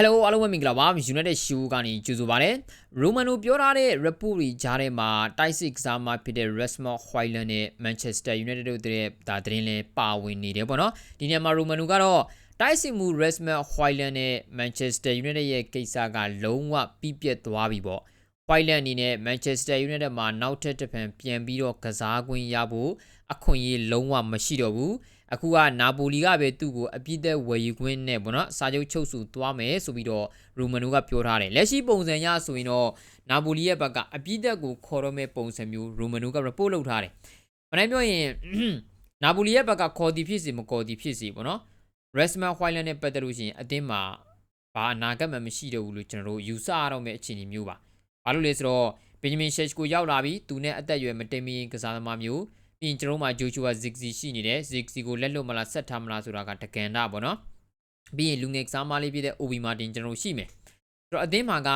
Hello အားလုံးပဲမင်္ဂလာပါ United Show ကနေကြိုဆိုပါရစေ။ Romano ပြောထားတဲ့ report တွေကြားထဲမှာတိုက်စစ်ကစားမဖြစ်တဲ့ Rasmus Højlund နဲ့ Manchester United တို့တဲ့ဒါသတင်းလဲပါဝင်နေတယ်ပေါ့နော်။ဒီနေရာမှာ Romano ကတော့တိုက်စစ်မှု Rasmus Højlund နဲ့ Manchester United ရဲ့ကိစ္စကလုံးဝပြပြတ်သွားပြီပေါ့။ Højlund အနေနဲ့ Manchester United မှာနောက်ထပ်တစ်ဖန်ပြန်ပြီးတော့ကစားခွင့်ရဖို့အခွင့်အရေးလုံးဝမရှိတော့ဘူး။ အခုကနာပိုလီကပဲသူ့ကိုအပြစ်သက်ဝယ်ယူခွင့်နဲ့ပေါ့နော်စာချုပ်ချုပ်ဆိုသွားမယ်ဆိုပြီးတော့ရူမနိုကပြောထားတယ်လက်ရှိပုံစံရဆိုရင်တော့နာပိုလီရဲ့ဘက်ကအပြစ်သက်ကိုခေါ်တော့မဲ့ပုံစံမျိုးရူမနိုက report လုပ်ထားတယ်မနိုင်ပြောရင်နာပိုလီရဲ့ဘက်ကခေါ်သည်ဖြစ်စီမခေါ်သည်ဖြစ်စီပေါ့နော် Resman Hoyland နဲ့ပတ်သက်လို့ရှိရင်အတင်းမှာဘာအနာဂတ်မှမရှိတော့ဘူးလို့ကျွန်တော်တို့ယူဆရတော့မယ့်အခြေအနေမျိုးပါဘာလို့လဲဆိုတော့ Benjamin Sheshko ရောက်လာပြီသူနဲ့အသက်အရွယ်မတင်မီကစားသမားမျိုး ပြီးရင်ကျွန်တော်တို့မှာ Joshua Zigzi ရှိနေတယ် Zigzi ကိုလက်လွတ်မလားဆက်ထားမလားဆိုတာကတကန်တာပေါ့နော်ပြီးရင်လူငယ်ကစားမလေးဖြစ်တဲ့ Obi Martin ကျွန်တော်တို့ရှိမယ်ဆိုတော့အသင်းမှာက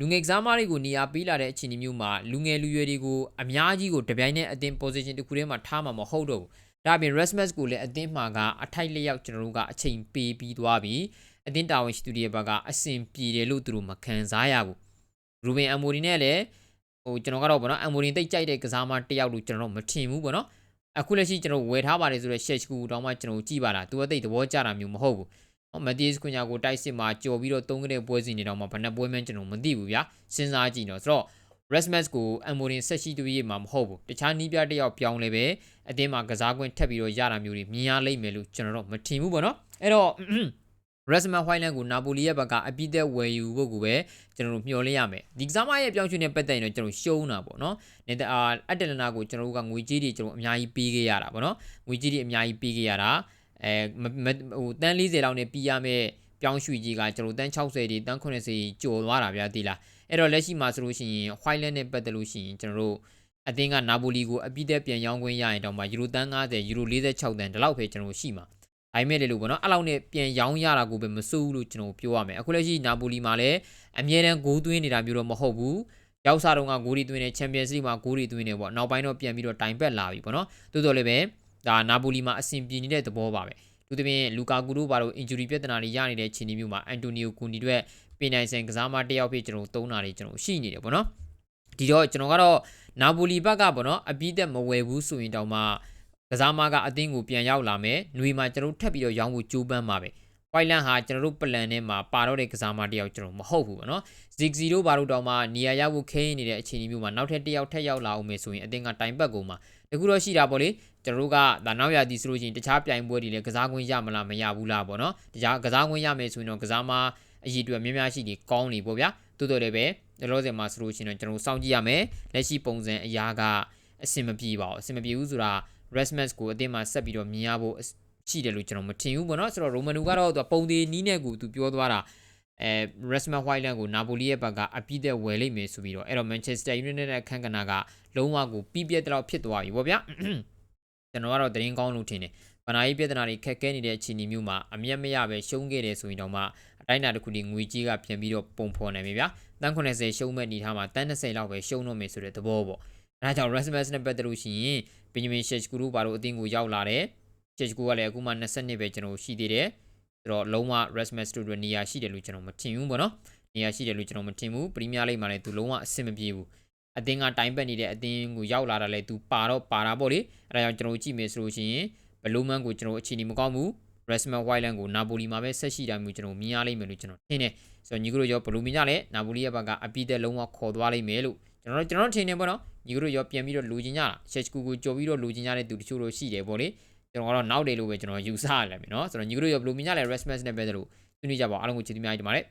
လူငယ်ကစားမတွေကိုနေရာပေးလာတဲ့အခြေအနေမျိုးမှာလူငယ်လူရွယ်တွေကိုအများကြီးကိုတပြိုင်နက်အသင်း position တစ်ခုထဲမှာထားမှာမဟုတ်တော့ဘူးဒါပြင် Rasmus ကိုလည်းအသင်းမှာကအထိုက်လျောက်ကျွန်တော်တို့ကအချိန်ပေးပြီးသွားပြီအသင်းတာဝန်ရှိသူတွေဘက်ကအဆင်ပြေတယ်လို့သူတို့မခံစားရဘူးရူဘင်အမိုရီနဲ့လည်း ဟိုကျွန်တော်ကတော့ဗောနော်အမိုရင်တိတ်ကြိုက်တဲ့ကစားမတယောက်လို့ကျွန်တော်မထင်ဘူးဗောနော်အခုလက်ရှိကျွန်တော်ဝယ်ထားပါတယ်ဆိုတော့ share ကူတောင်းမှကျွန်တော်ကြည့်ပါလားသူကတိတ်သဘောကျတာမျိုးမဟုတ်ဘူးဟောမတီးစ်ခွညာကိုတိုက်စစ်မှာကြော်ပြီးတော့သုံးကတဲ့ပွဲစီနေတော့မှဘယ်နှပွဲမှန်းကျွန်တော်မသိဘူးဗျာစဉ်းစားကြည့်တော့ဆိုတော့ Resmas ကိုအမိုရင်ဆက်ရှိတူရေးမှာမဟုတ်ဘူးတခြားနီးပြတယောက်ပြောင်းလဲပဲအတင်းမှာကစားကွင်းထပ်ပြီးတော့ရတာမျိုးတွေမြင်ရလိမ့်မယ်လို့ကျွန်တော်တော့မထင်ဘူးပေါ့နော်အဲ့တော့ Resman Hoyland ကိုနာပိုလီရဲ့ဘက်ကအပိသက်ဝယ်ယူဖို့ကိုပဲကျွန်တော်တို့မျှော်လင့်ရမယ်ဒီကစားမရဲ့ပြောင်းရွှေ့နေပတ်သက်ရင်တော့ကျွန်တော်ရှုံးတာပေါ့နော်နေအာအက်တလနာကိုကျွန်တော်တို့ကငွေကြေးတွေကျွန်တော်အများကြီးပေးခဲ့ရတာပေါ့နော်ငွေကြေးတွေအများကြီးပေးခဲ့ရတာအဲဟိုတန်း40လောက်နဲ့ပြီးရမယ့်ပြောင်းရွှေ့ကြီးကကျွန်တော်တန်း60တွေတန်း80ကျော်သွားတာဗျာဒီလားအဲ့တော့လက်ရှိမှာဆိုလို့ရှိရင် Hoyland နဲ့ပတ်သက်လို့ရှိရင်ကျွန်တော်တို့အသင်းကနာပိုလီကိုအပြည့်သက်ပြန်ရောင်းခွင့်ရရင်တော့မှယူရိုတန်း90ယူရို46တန်းဒီလောက်ပဲကျွန်တော်ရှိမှာ ဒါပေမဲ့လေလို့ပေါ့နော်အဲ့လောက်နဲ့ပြန်ရောင်းရတာကိုပဲမစိုးဘူးလို့ကျွန်တော်ပြောရမယ်အခုလက်ရှိနာပိုလီမှာလည်းအမြဲတမ်းဂိုးသွင်းနေတာမျိုးတော့မဟုတ်ဘူးရောက်စားတော့ကဂိုးရီသွင်းနေချန်ပီယံစ်လိမှာဂိုးရီသွင်းနေပေါ့နောက်ပိုင်းတော့ပြန်ပြီးတော့တိုင်ပက်လာပြီပေါ့နော်တိုးတော်လည်းပဲဒါနာပိုလီမှာအဆင်ပြေနေတဲ့သဘောပါပဲသူတပင်လူကာကူတို့ဘာလို့ injury ပြဿနာတွေရနေတဲ့ခြေနေမျိုးမှာအန်တိုနီယိုကူနီတို့ပင်နိုင်ဆန်ကစားမတယောက်ဖြစ်ကျွန်တော်သုံးတာတွေကျွန်တော်ရှိနေတယ်ပေါ့နော်ဒီတော့ကျွန်တော်ကတော့နာပိုလီဘက်ကပေါ့နော်အပြီးသက်မဝယ်ဘူးဆိုရင်တောင်မှ ကစားမကအသင်းကိုပြန်ရောက်လာမယ်။ຫນွေမှာကျွန်တော်ထပ်ပြီးတော့ရောင်းဖို့ကြိုးပမ်းပါပဲ။ဝိုင်လန်ဟာကျွန်တော်တို့ပလန်ထဲမှာပါတော့တဲ့ကစားမတယောက်ကျွန်တော်မဟုတ်ဘူးပေါ့နော်။ Zig Zero ဘာလို့တောင်မှနေရာရောက်ဖို့ခင်းနေတဲ့အခြေအနေမျိုးမှာနောက်ထပ်တစ်ယောက်ထပ်ရောက်လာအောင်မယ်ဆိုရင်အသင်းကတိုင်ပတ်ကုန်မှာတကူတော့ရှိတာပေါ့လေကျွန်တော်တို့ကဒါနောက်ရသည်ဆိုလို့ရှိရင်တခြားပြိုင်ပွဲတွေလည်းကစားခွင့်ရမလားမရဘူးလားပေါ့နော်။တခြားကစားခွင့်ရမယ်ဆိုရင်တော့ကစားမအရေးအတွက်များများရှိတယ်ကောင်းနေပေါ့ဗျာ။တိုးတော်လည်းပဲလောဆယ်မှာဆိုလို့ရှိရင်တော့ကျွန်တော်စောင့်ကြည့်ရမယ်။လက်ရှိပုံစံအရာကအဆင်မပြေပါဘူး။အဆင်မပြေဘူးဆိုတာ Rasmus ကိုအတင်းမှာဆက်ပြီးတော့မြင်ရဖို့ရှိတယ်လို့ကျွန်တော်မထင်ဘူးပေါ့နော်ဆိုတော့ Romanu ကတော့သူပုံသေးနီးနဲ့ကိုသူပြောသွားတာအဲ Rasmus Højlund ကိုနာပိုလီရဲ့ဘက်ကအပြည့်တဲ့ဝယ်လိမ့်မယ်ဆိုပြီးတော့အဲ့တော့ Manchester United နဲ့အခန်းကဏ္ဍကလုံးဝကိုပြီးပြတ်တော့ဖြစ်သွားပြီပေါ့ဗျာကျွန်တော်ကတော့တရင်ကောင်းလို့ထင်တယ်ဗနာရေးပြဿနာတွေခက်ခဲနေတဲ့အခြေအနေမျိုးမှာအမျက်မရပဲရှုံးခဲ့တယ်ဆိုရင်တော့မှအတိုင်းအတာတစ်ခုဒီငွေကြီးကပြန်ပြီးတော့ပုံဖော်နိုင်ပြီဗျာတန်း80ရှုံးမဲ့အနေထားမှာတန်း20လောက်ပဲရှုံးတော့မယ်ဆိုတဲ့သဘောပေါ့ အဲဒါကြောင့် Rasmus နဲ့ပတ်သက်လို့ရှိရင်ဘင်ဂျမင်ရှက်ချ်ကူတို့ဘာလို့အသင်းကိုရောက်လာတယ်ရှက်ချ်ကူကလည်းအခုမှ20နှစ်ပဲကျွန်တော်ရှိသေးတယ်ဆိုတော့လုံးဝ Rasmus တို့အတွက်နေရာရှိတယ်လို့ကျွန်တော်မထင်ဘူးပေါ့နော်နေရာရှိတယ်လို့ကျွန်တော်မထင်ဘူးပရီးမီးယားလိဂ်မှာလည်းသူလုံးဝအဆင်မပြေဘူးအသင်းကတိုင်ပတ်နေတဲ့အသင်းကိုရောက်လာတာလဲသူပါတော့ပါတာပေါ့လေအဲဒါကြောင့်ကျွန်တော်ကြည့်မယ်ဆိုလို့ရှိရင်ဘလိုမန်ကိုကျွန်တော်အခြေအနေမကောင်းဘူး Rasmus Højlund ကိုနာပိုလီမှာပဲဆက်ရှိတာမျိုးကျွန်တော်မြင်ရလိမ့်မယ်လို့ကျွန်တော်ထင်တယ်ဆိုတော့ညီကတို့ရောဘလိုမြင်ကြလဲနာပိုလီရဲ့ဘက်ကအပိသက်လုံးဝခေါ်သွားလိမ့်မယ်လို့ ကျွန်တော်ကျွန်တော်ထင်နေပေါ့နော်ညီတို့ရောပြန်ပြီးတော့လူချင်းကြတာရှက်ချ်ကူကိုကြော်ပြီးတော့လူချင်းကြတဲ့သူတချို့တော့ရှိတယ်ပေါ့လေကျွန်တော်ကတော့နောက်တယ်လို့ပဲကျွန်တော်ယူဆရလာပြီနော်ဆိုတော့ညီတို့ရောဘယ်လိုမြင်ကြလဲ Rasmus နဲ့ပဲဆိုလို့ဆွေးနွေးကြပါအားလုံးကိုချစ်သမျှကြီးတင်ပါတယ်